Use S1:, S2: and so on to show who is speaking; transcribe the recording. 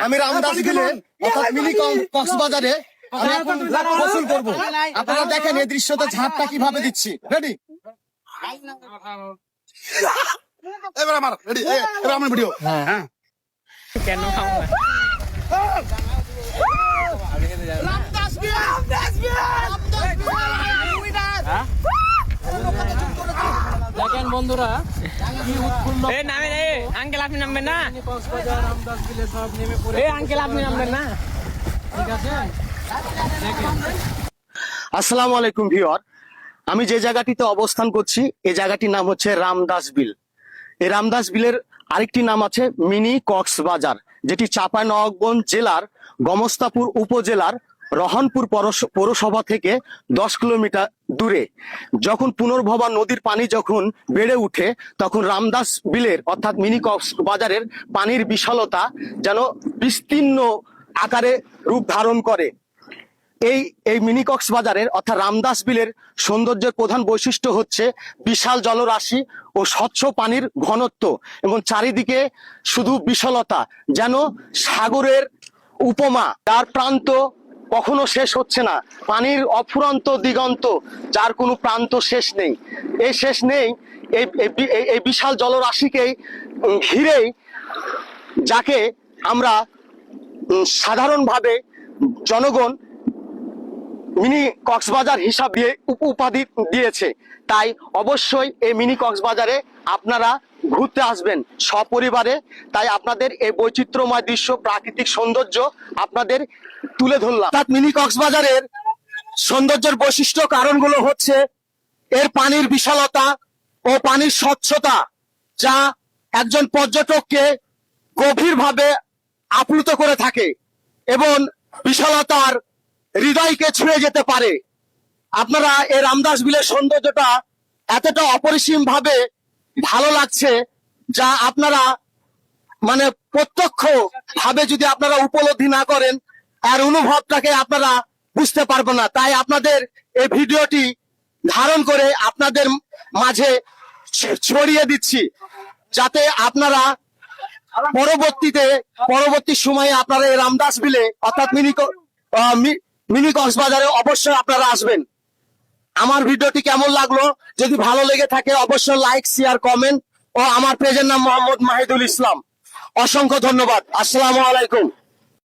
S1: আমি রামদাস বিলে অর্থাৎ মিনি কম- কক্সবাজারে আমি এখন গোসল করব। আপনারা দেখেন এই দৃশ্যতে ঝাঁপটা কীভাবে দিচ্ছি। রেডি এবার আমার রেডি এবার আমার ভিডিও
S2: কেন খাব না?
S3: দেখেন বন্ধুরা
S1: আসসালামু আলাইকুম, ভিউয়ার। আমি যে জায়গাটিতে অবস্থান করছি এই জায়গাটির নাম হচ্ছে রামদাস বিল। এই রামদাস বিলের আরেকটি নাম আছে মিনি কক্সবাজার, যেটি চাঁপাইনবাবগঞ্জ জেলার গমস্তাপুর উপজেলার রহনপুর পৌরসভা থেকে দশ কিলোমিটার দূরে। যখন পুনর্ভবা নদীর পানি যখন বেড়ে উঠে, তখন রামদাস বিলের অর্থাৎ মিনি কক্সবাজারের পানির বিশালতা যেন বিস্তীর্ণ আকারে রূপ ধারণ করে। এই এই মিনি কক্সবাজারের অর্থাৎ রামদাস বিলের সৌন্দর্যের প্রধান বৈশিষ্ট্য হচ্ছে বিশাল জলরাশি ও স্বচ্ছ পানির ঘনত্ব এবং চারিদিকে শুধু বিশালতা, যেন সাগরের উপমা, তার প্রান্ত কখনো শেষ হচ্ছে না। পানির অফুরন্ত দিগন্ত, যার কোনো প্রান্ত শেষ নেই। এই শেষ নেই, এই বিশাল জলরাশিকেই ঘিরেই যাকে আমরা সাধারণভাবে জনগণ মিনি কক্সবাজার হিসাব দিয়ে উপ- উপাধি দিয়েছে। তাই অবশ্যই এই মিনি কক্সবাজারে আপনারা ঘুরতে আসবেন সপরিবারে। তাই আপনাদের এই বৈচিত্র্যময় দৃশ্য, প্রাকৃতিক সৌন্দর্য আপনাদের তুলে ধরলাম। অর্থাৎ মিনি কক্সবাজারের সৌন্দর্যের বৈশিষ্ট্য কারণগুলো হচ্ছে এর পানির বিশালতা ও পানির স্বচ্ছতা, যা একজন পর্যটককে গভীরভাবে আপ্লুত করে থাকে এবং বিশালতার হৃদয়কে ছুঁয়ে যেতে পারে। আপনারা এই রামদাস বিলের সৌন্দর্যটা এতটা অপরিসীম ভাবে ভালো লাগছে যা আপনারা মানে প্রত্যক্ষ ভাবে যদি আপনারা উপলব্ধি না করেন আর অনুভবটাকে আপনারা বুঝতে পারবেন না। তাই আপনাদের এই ভিডিওটি ধারণ করে আপনাদের মাঝে ছড়িয়ে দিচ্ছি। যাতে আপনারা পরবর্তীতে, পরবর্তী সময়ে আপনারা এই রামদাস বিলে অর্থাৎ মিনি মিনি কক্সবাজারে অবশ্যই আপনারা আসবেন। আমার ভিডিওটি কেমন লাগল? যদি ভালো লেগে থাকে, অবশ্যই লাইক শেয়ার কমেন্ট ও আমার পেজের নাম মোহাম্মদ মাহিদুল ইসলাম। অসংখ্য ধন্যবাদ। আসসালামু আলাইকুম।